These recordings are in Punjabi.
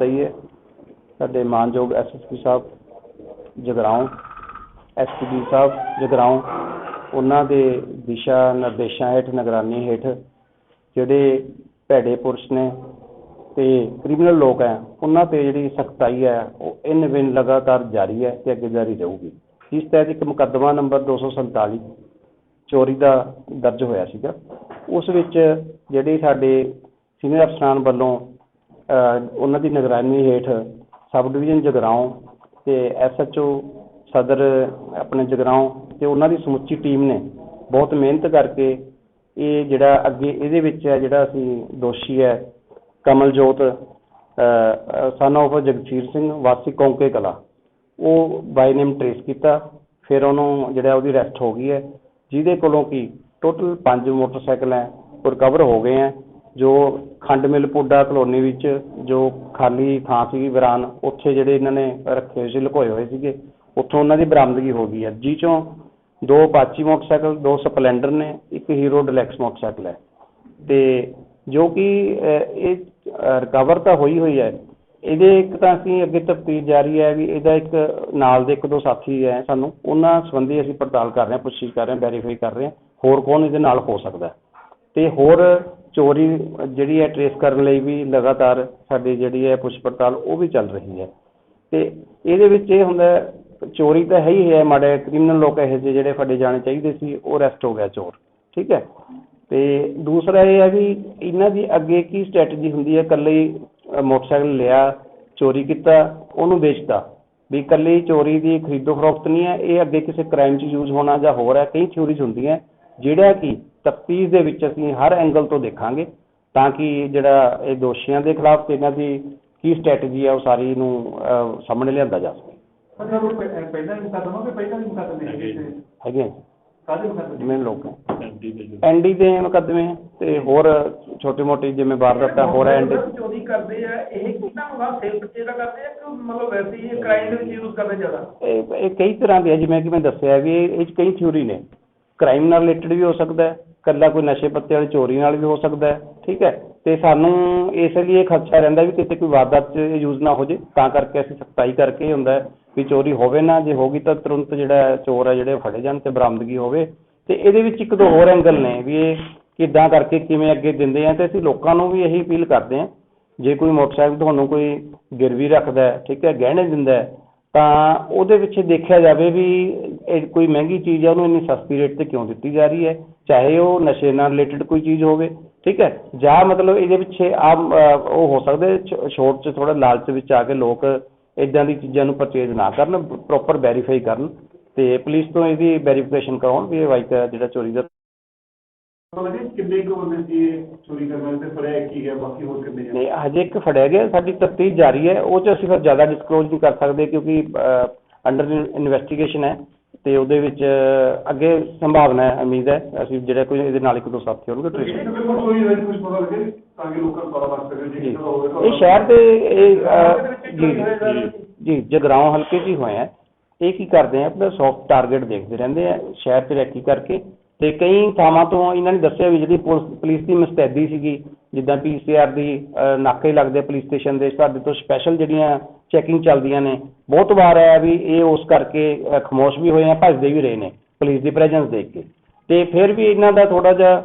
ਪਤਾ ਹੀ ਹੈ ਸਾਡੇ ਮਾਨਯੋਗ ਐਸਐਸਪੀ ਸਾਹਿਬ ਜਗਰਾਉਂ ਐਸਪੀਡੀ ਸਾਹਿਬ ਜਗਰਾਉਂ ਉਹਨਾਂ ਦੇ ਦਿਸ਼ਾ ਨਿਰਦੇਸ਼ਾਂ ਹੇਠ ਨਿਗਰਾਨੀ ਹੇਠ ਜਿਹੜੇ ਭੈੜੇ ਪੁਰਸ਼ ਨੇ ਤੇ ਕ੍ਰਿਮੀਨਲ ਲੋਕ ਹੈ ਉਹਨਾਂ ਤੇ ਜਿਹੜੀ ਸਖਤਾਈ ਹੈ ਉਹ ਇਨ ਬਿਨ ਲਗਾਤਾਰ ਜਾਰੀ ਹੈ ਤੇ ਅੱਗੇ ਜਾਰੀ ਰਹੂਗੀ ਇਸ ਤਹਿਤ ਇੱਕ ਮੁਕੱਦਮਾ ਨੰਬਰ 247 ਚੋਰੀ ਦਾ ਦਰਜ ਹੋਇਆ ਸੀਗਾ ਉਸ ਵਿੱਚ ਜਿਹੜੇ ਸਾਡੇ ਸੀਨੀਅਰ ਅਫਸਰਾਂ ਵੱਲੋਂ ਉਹਨਾਂ ਦੀ ਨਿਗਰਾਨੀ ਹੇਠ ਸਬ ਡਿਵੀਜ਼ਨ ਜਗਰਾਉਂ ਤੇ ਐਸਐਚਓ ਸਦਰ ਆਪਣੇ ਜਗਰਾਉਂ ਤੇ ਉਹਨਾਂ ਦੀ ਸਮੁੱਚੀ ਟੀਮ ਨੇ ਬਹੁਤ ਮਿਹਨਤ ਕਰਕੇ ਇਹ ਜਿਹੜਾ ਅੱਗੇ ਇਹਦੇ ਵਿੱਚ ਹੈ, ਜਿਹੜਾ ਅਸੀਂ ਦੋਸ਼ੀ ਹੈ, ਕਮਲਜੋਤ ਸਨ of ਜਗਸੀਰ ਸਿੰਘ, ਵਾਸੀ ਕੌਂਕੇ ਕਲਾ, ਉਹ ਬਾਈ ਨੇਮ ਟ੍ਰੇਸ ਕੀਤਾ, ਫਿਰ ਉਹਨੂੰ ਜਿਹੜਾ ਉਹਦੀ ਅਰੈਸਟ ਹੋ ਗਈ ਹੈ, ਜਿਹਦੇ ਕੋਲੋਂ ਕੀ ਟੋਟਲ 5 ਮੋਟਰਸਾਈਕਲ ਹੈ ਉਹ ਰਿਕਵਰ ਹੋ ਗਏ ਹੈ। ਜੋ ਖੰਡ ਮਿਲ ਪੁੱਡਾ ਕਲੋਨੀ ਵਿੱਚ, ਜੋ ਖਾਲੀ ਥਾਂ ਸੀਗੀ ਵਿਰਾਨ, ਉੱਥੇ ਜਿਹੜੇ ਇਹਨਾਂ ਨੇ ਰੱਖੇ ਹੋਏ ਸੀ, ਲੁਕੋਏ ਹੋਏ ਸੀਗੇ, ਉੱਥੋਂ ਉਹਨਾਂ ਦੀ ਬਰਾਮਦਗੀ ਹੋ ਗਈ ਹੈ। ਜਿਹ ਚੋਂ ਦੋ ਅਪਾਚੀ ਮੋਟਰਸਾਈਕਲ, ਦੋ ਸਪਲੈਂਡਰ ਨੇ, ਇੱਕ ਹੀਰੋ ਡਿਲੈਕਸ ਮੋਟਰਸਾਈਕਲ ਹੈ। ਤੇ ਜੋ ਕਿ ਇਹ ਰਿਕਵਰ ਤਾਂ ਹੋਈ ਹੋਈ ਹੈ। ਇਹਦੇ ਇੱਕ ਤਾਂ ਅਸੀਂ ਅੱਗੇ ਤਫਤੀਸ਼ ਜਾਰੀ ਹੈ ਵੀ ਇਹਦਾ ਇੱਕ ਨਾਲ ਦੇ ਇੱਕ ਦੋ ਸਾਥੀ ਹੈ ਸਾਨੂੰ, ਉਹਨਾਂ ਸੰਬੰਧੀ ਅਸੀਂ ਪੜਤਾਲ ਕਰ ਰਹੇ ਹਾਂ, ਪੁੱਛਗਿੱਛ ਕਰ ਰਹੇ ਹਾਂ ਵੈਰੀਫਾਈ ਕਰ ਰਹੇ ਹਾਂ, ਹੋਰ ਕੌਣ ਇਹਦੇ ਨਾਲ ਹੋ ਸਕਦਾ ਤੇ ਹੋਰ ਚੋਰੀ ਜਿਹੜੀ ਹੈ ਟਰੇਸ ਕਰਨ ਲਈ ਵੀ ਲਗਾਤਾਰ ਸਾਡੀ ਜਿਹੜੀ ਹੈ ਪੁੱਛ ਪੜਤਾਲ ਉਹ ਵੀ ਚੱਲ ਰਹੀ ਹੈ। ਤੇ ਇਹਦੇ ਵਿੱਚ ਇਹ ਹੁੰਦਾ ਹੈ, ਚੋਰੀ ਤਾਂ ਹੈ ਹੀ ਹੈ ਮਾੜੇ ਕ੍ਰਿਮੀਨਲ ਲੋਕ ਇਹੋ ਜਿਹੇ ਜਿਹੜੇ ਫੜੇ ਜਾਣੇ ਚਾਹੀਦੇ ਸੀ ਉਹ ਅਰੈਸਟ ਹੋ ਗਿਆ ਚੋਰ ਠੀਕ ਹੈ। ਤੇ ਦੂਸਰਾ ਇਹ ਹੈ ਵੀ ਇਹਨਾਂ ਦੀ ਅੱਗੇ ਕੀ ਸਟ੍ਰੈਟਜੀ ਹੁੰਦੀ ਹੈ ਇਕੱਲੇ ਹੀ ਅ, ਮੋਟਰਸਾਈਕਲ ਲਿਆ ਚੋਰੀ ਕੀਤਾ ਉਹਨੂੰ ਵੇਚਤਾ। ਵੀ ਇਕੱਲੇ ਚੋਰੀ ਦੀ ਖਰੀਦੋ ਫਰੋਖਤ ਨਹੀਂ ਹੈ ਇਹ ਅੱਗੇ ਕਿਸੇ ਕ੍ਰਾਈਮ 'ਚ ਯੂਜ਼ ਹੋਣਾ ਜਾਂ ਹੋਰ ਹੈ ਕਈ ਥਿਊਰੀਜ਼ ਹੁੰਦੀਆਂ। ਜਿਹੜਾ ਕਿ ਤਫਤੀਸ਼ ਦੇ ਵਿੱਚ ਅਸੀਂ ਹਰ ਐਂਗਲ ਤੋਂ ਦੇਖਾਂਗੇ ਤਾਂ ਕਿ ਜਿਹੜਾ ਇਹ ਦੋਸ਼ੀਆਂ ਦੇ ਖਿਲਾਫ ਤੇ ਇਹਨਾਂ ਦੀ ਕੀ ਸਟ੍ਰੈਟਜੀ ਹੈ ਉਹ ਸਾਰੀ ਨੂੰ ਸਾਹਮਣੇ ਲਿਆਂਦਾ ਜਾ ਸਕੇ। ਪਹਿਲਾਂ ਹੀ ਮੁਕੱਦਮਾ ਕਿ ਪਹਿਲਾਂ ਹੀ ਮੁਕੱਦਮੇ ਹੈਗੇ ਸੀ ਹੈਗੇ ਆ ਜੀ, ਕਾਹਦੇ ਮੁਕੱਦਮੇ? ਜਿਵੇਂ ਲੋਕ ਐਨਡੀ ਦੇ ਮੁਕੱਦਮੇ ਤੇ ਹੋਰ ਛੋਟੇ ਮੋਟੇ ਜਿਵੇਂ ਵਾਰਦਾਤਾਂ ਹੋਰ ਐਨਡੀ। ਚੋਰੀ ਕਰਦੇ ਆ ਇਹ ਕਿੰਨਾ ਹੋਗਾ ਸੇਲ ਬੱਚੇ ਦਾ ਕਰਦੇ ਆ ਕਿ ਮਤਲਬ ਵੈਸੇ ਹੀ ਇਹ ਕ੍ਰਾਈਮ ਦੇ ਵਿੱਚ ਯੂਜ਼ ਕਰਦੇ ਜ਼ਿਆਦਾ? ਇਹ ਇਹ ਕਈ ਤਰ੍ਹਾਂ ਦੇ ਜਿਵੇਂ ਕਿ ਮੈਂ ਦੱਸਿਆ ਵੀ ਇਹ ਇਹ 'ਚ ਕਈ ਥਿਊਰੀ ਨੇ। ਕ੍ਰਾਈਮ ਨਾਲ ਰਿਲੇਟਡ ਵੀ ਹੋ ਸਕਦਾ ਹੈ। ਕੱਲਾ ਕੋਈ ਨਸ਼ੇ ਪੱਤੇ ਵਾਲੀ ਚੋਰੀ ਨਾਲ ਵੀ ਹੋ ਸਕਦਾ ਹੈ, ਠੀਕ ਹੈ? ਤੇ ਸਾਨੂੰ ਇਸ ਲਈ ਇਹ ਖਦਸ਼ਾ ਰਹਿੰਦਾ ਵੀ ਕਿਤੇ ਕੋਈ ਵਾਰਦਾਤ 'ਚ ਯੂਜ਼ ਨਾ ਹੋ ਜੇ, ਤਾਂ ਕਰਕੇ ਅਸੀਂ ਸਖਤਾਈ ਕਰਕੇ ਇਹ ਹੁੰਦਾ ਹੈ ਵੀ ਚੋਰੀ ਹੋਵੇ ਨਾ, ਜੇ ਹੋ ਗਈ ਤਾਂ ਤੁਰੰਤ ਜਿਹੜਾ ਚੋਰ ਹੈ ਜਿਹੜੇ ਫੜੇ ਜਾਣ ਤੇ ਬਰਾਮਦਗੀ ਹੋਵੇ। ਤੇ ਇਹਦੇ ਵਿੱਚ ਇੱਕ ਦੋ ਹੋਰ ਐਂਗਲ ਨੇ ਵੀ ਇਹ ਕਿੱਦਾਂ ਕਰਕੇ ਕਿਵੇਂ ਅੱਗੇ ਦਿੰਦੇ ਆ, ਤੇ ਅਸੀਂ ਲੋਕਾਂ ਨੂੰ ਵੀ ਇਹੀ ਅਪੀਲ ਕਰਦੇ ਹਾਂ ਜੇ ਕੋਈ ਮੋਟਰਸਾਈਕਲ ਤੁਹਾਨੂੰ ਕੋਈ ਗਿਰਵੀ ਰੱਖਦਾ ਹੈ, ਠੀਕ ਹੈ, ਗਹਿਣੇ ਦਿੰਦਾ ਹੈ, ਤਾਂ ਉਹਦੇ ਵਿੱਚ ਦੇਖਿਆ ਜਾਵੇ ਵੀ ਇਹ ਕੋਈ ਮਹਿੰਗੀ ਚੀਜ਼ ਆ, ਉਹਨੂੰ ਇੰਨੀ ਸਸਤੀ ਰੇਟ ਤੇ ਕਿਉਂ ਦਿੱਤੀ ਜਾ ਰਹੀ ਹੈ? ਚਾਹੇ ਉਹ ਨਸ਼ੇ ਨਾਲ ਰਿਲੇਟਡ ਕੋਈ ਚੀਜ਼ ਹੋਵੇ ਠੀਕ ਹੈ? ਜਾਂ ਮਤਲਬ ਇਹਦੇ ਪਿੱਛੇ ਆ ਉਹ ਹੋ ਸਕਦਾ ਸ਼ੋਰਟ 'ਚ ਥੋੜਾ ਲਾਲਚ ਵਿੱਚ ਆ ਕੇ ਲੋਕ ਇਦਾਂ ਦੀ ਚੀਜ਼ਾਂ ਨੂੰ ਪਰਚੇਜ਼ ਨਾ ਕਰਨ ਪ੍ਰੋਪਰ ਵੈਰੀਫਾਈ ਕਰਨ ਤੇ ਪੁਲਿਸ ਤੋਂ ਇਹਦੀ ਵੈਰੀਫਿਕੇਸ਼ਨ ਕਰਾਉਣ ਵੀ ਇਹ ਬਾਈਕ ਜਿਹੜਾ ਚੋਰੀ ਦਾ ਮਤਲਬ ਜੀ ਕਿੰਨੇ ਕੁ ਬੰਦੇ ਸੀ ਇਹ ਚੋਰੀ ਕਰਨ ਵਾਲੇ? ਤੇ ਫੜਿਆ ਇੱਕ ਹੀ ਹੈ ਬਾਕੀ ਹੋਰ ਕਿੰਨੇ ਆ ਨਹੀਂ ਹਜੇ ਇੱਕ ਫੜਿਆ ਗਿਆ ਸਾਡੀ ਤਫਤੀਸ਼ ਜਾਰੀ ਹੈ ਉਹ ਚ ਅਸੀਂ ਫਿਰ ਜ਼ਿਆਦਾ ਡਿਸਕਲੋਜ਼ ਨਹੀਂ ਕਰ ਸਕਦੇ ਕਿਉਂਕਿ ਅੰਡਰ ਇਨਵੈਸਟੀਗੇਸ਼ਨ ਹੈ। ਤੇ ਉਹਦੇ ਵਿੱਚ ਅੱਗੇ ਸੰਭਾਵਨਾ ਹੈ ਉਮੀਦ ਹੈ ਅਸੀਂ ਜਿਹੜਾ ਕੋਈ ਇਹਦੇ ਨਾਲ ਇੱਕ ਦੋ ਸਾਥੀ ਹੋਣਗੇ trace ਕਿਸੇ ਨੂੰ ਕੋਈ ਹੋਈ ਕੁਝ ਪਤਾ ਲੱਗੇ ਤਾਂ ਕਿ ਲੋਕਾਂ ਨੂੰ ਪਤਾ ਲੱਗ ਸਕੇ ਜੇ ਜੀ ਕਿਸੇ ਦਾ ਹੋਵੇ ਇਹ ਸ਼ਹਿਰ ਦੇ ਇਹ ਅਹ, ਜੀ ਜੀ ਜੀ ਜਗਰਾਉਂ ਹਲਕੇ 'ਚ ਹੀ ਹੋਏ ਆ ਇਹ ਕੀ ਕਰਦੇ ਆ ਆਪਣਾ ਸੌਫਟ ਟਾਰਗੇਟ ਦੇਖਦੇ ਰਹਿੰਦੇ ਆ ਸ਼ਹਿਰ 'ਚ ਰੈਕੀ ਕਰਕੇ ਤੇ ਕਈ ਥਾਵਾਂ ਤੋਂ ਇਹਨਾਂ ਨੇ ਦੱਸਿਆ ਵੀ ਜਿਹੜੀ ਪੁਲਿਸ ਪੁਲਿਸ ਦੀ ਮੁਸਤੈਦੀ ਸੀਗੀ ਜਿੱਦਾਂ ਪੀਸੀਆਰ ਦੀ ਨਾਕੇ ਲੱਗਦੇ ਪੁਲਿਸ ਸਟੇਸ਼ਨ ਦੇ ਸਾਡੇ ਤੋਂ ਸਪੈਸ਼ਲ ਜਿਹੜੀਆਂ ਚੈਕਿੰਗ ਚੱਲਦੀਆਂ ਨੇ ਬਹੁਤ ਵਾਰ ਆਇਆ ਵੀ ਇਹ ਉਸ ਕਰਕੇ ਖਾਮੋਸ਼ ਵੀ ਹੋਏ ਆ ਭੱਜਦੇ ਵੀ ਰਹੇ ਨੇ ਪੁਲਿਸ ਦੀ ਪ੍ਰੈਜ਼ੈਂਸ ਦੇਖ ਕੇ। ਤੇ ਫਿਰ ਵੀ ਇਹਨਾਂ ਦਾ ਥੋੜਾ ਜਿਹਾ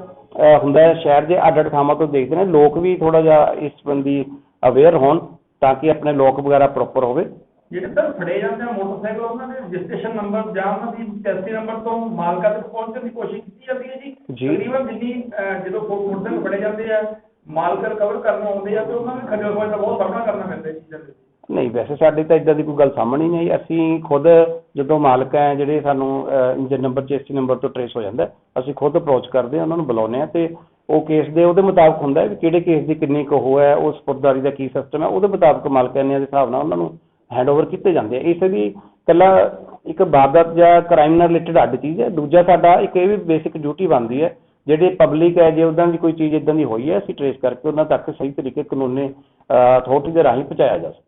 ਹੁੰਦਾ ਹੈ ਸ਼ਹਿਰ ਦੇ ਅੱਡ ਅੱਡ ਥਾਵਾਂ ਤੋਂ ਦੇਖਦੇ ਨੇ ਲੋਕ ਵੀ ਥੋੜਾ ਜਿਹਾ ਇਸ ਸੰਬੰਧੀ ਅਵੇਅਰ ਹੋਣ ਤਾਂ ਕਿ ਆਪਣੇ ਲੋਕ ਵਗੈਰਾ ਪ੍ਰੋਪਰ ਹੋਵੇ। ਜਿਹੜੇ ਸਰ ਫੜੇ ਜਾਂਦੇ ਆ ਮੋਟਰਸਾਈਕਲ ਉਹਨਾਂ ਦੇ ਰਜਿਸਟ੍ਰੇਸ਼ਨ ਨੰਬਰ ਜਾਂ ਉਹਨਾਂ ਦੀ ਟੈਕਸੀ ਨੰਬਰ ਤੋਂ ਮਾਲਕਾਂ ਤੱਕ ਪਹੁੰਚਣ ਦੀ ਕੋਸ਼ਿਸ਼ ਕੀਤੀ ਜਾਂਦੀ ਹੈ ਜੀ? ਜੀ। ਤਕਰੀਬਨ ਜਿੰਨੀ ਅਹ, ਜਦੋਂ ਫੋ- ਮੋਟਰਸਾਈਕਲ ਫੜੇ ਜਾਂਦੇ ਆ ਮਾਲਕ ਰਿਕਵਰ ਕਰਨ ਆਉਂਦੇ ਆ ਤੇ ਉਹਨਾਂ ਨੂੰ ਖੱਜਲ ਖੁਆਰ ਦਾ ਬਹੁਤ ਸਾਹਮਣਾ ਕਰਨਾ ਪੈਂਦਾ ਇਹ ਚੀਜ਼ਾਂ ਦੇ ਨਹੀਂ, ਵੈਸੇ ਸਾਡੇ ਤਾਂ ਇਦਾਂ ਦੀ ਕੋਈ ਗੱਲ ਸਾਹਮਣੇ ਨਹੀਂ ਆਈ। ਅਸੀਂ ਖੁਦ ਜਦੋਂ ਮਾਲਕ ਹੈ, ਜਿਹੜੇ ਸਾਨੂੰ ਇੰਜਨ ਨੰਬਰ ਚੇਸੀ ਨੰਬਰ ਤੋਂ ਟਰੇਸ ਹੋ ਜਾਂਦਾ ਅਸੀਂ ਖੁਦ ਅਪਰੋਚ ਕਰਦੇ ਹਾਂ, ਉਹਨਾਂ ਨੂੰ ਬੁਲਾਉਂਦੇ ਹਾਂ ਤੇ ਉਹ ਕੇਸ ਦੇ ਉਹਦੇ ਮੁਤਾਬਕ ਹੁੰਦਾ ਹੈ ਵੀ ਕਿਹੜੇ ਕੇਸ ਦੀ ਕਿੰਨੀ ਕੁ ਹੋ ਹੈ, ਉਸ ਸਪੁਰਦਾਰੀ ਦਾ ਕੀ ਸਿਸਟਮ ਹੈ, ਉਹਦੇ ਮੁਤਾਬਕ ਮਾਲਕਾਨੀਆਂ ਦੇ ਹਿਸਾਬ ਨਾਲ ਉਹਨਾਂ ਨੂੰ ਹੈਂਡਓਵਰ ਕੀਤੇ ਜਾਂਦੇ ਆ। ਇਸੇ ਦੀ ਇਕੱਲਾ ਇੱਕ ਵਾਰਦਾਤ ਜਾਂ ਕ੍ਰਾਈਮ ਨਾਲ ਰਿਲੇਟਡ ਅੱਡ ਚੀਜ਼ ਹੈ। ਦੂਜਾ ਸਾਡਾ ਇੱਕ ਇਹ ਵੀ ਬੇਸਿਕ ਡਿਊਟੀ ਬਣਦੀ ਹੈ ਜਿਹੜੇ ਪਬਲਿਕ ਹੈ, ਜੇ ਉਹਨਾਂ ਦੀ ਕੋਈ ਚੀਜ਼ ਇਦਾਂ ਦੀ ਹੋਈ ਹੈ, ਅਸੀਂ ਟਰੇਸ ਕਰਕੇ ਉਹਨਾਂ ਤੱਕ ਸਹੀ ਤਰੀਕੇ ਕਾਨੂੰਨੀ ਅਥਾਰਟੀ ਦੇ ਰਾਹੀਂ ਪਹੁੰਚਾਇਆ ਜਾ ਸਕੇ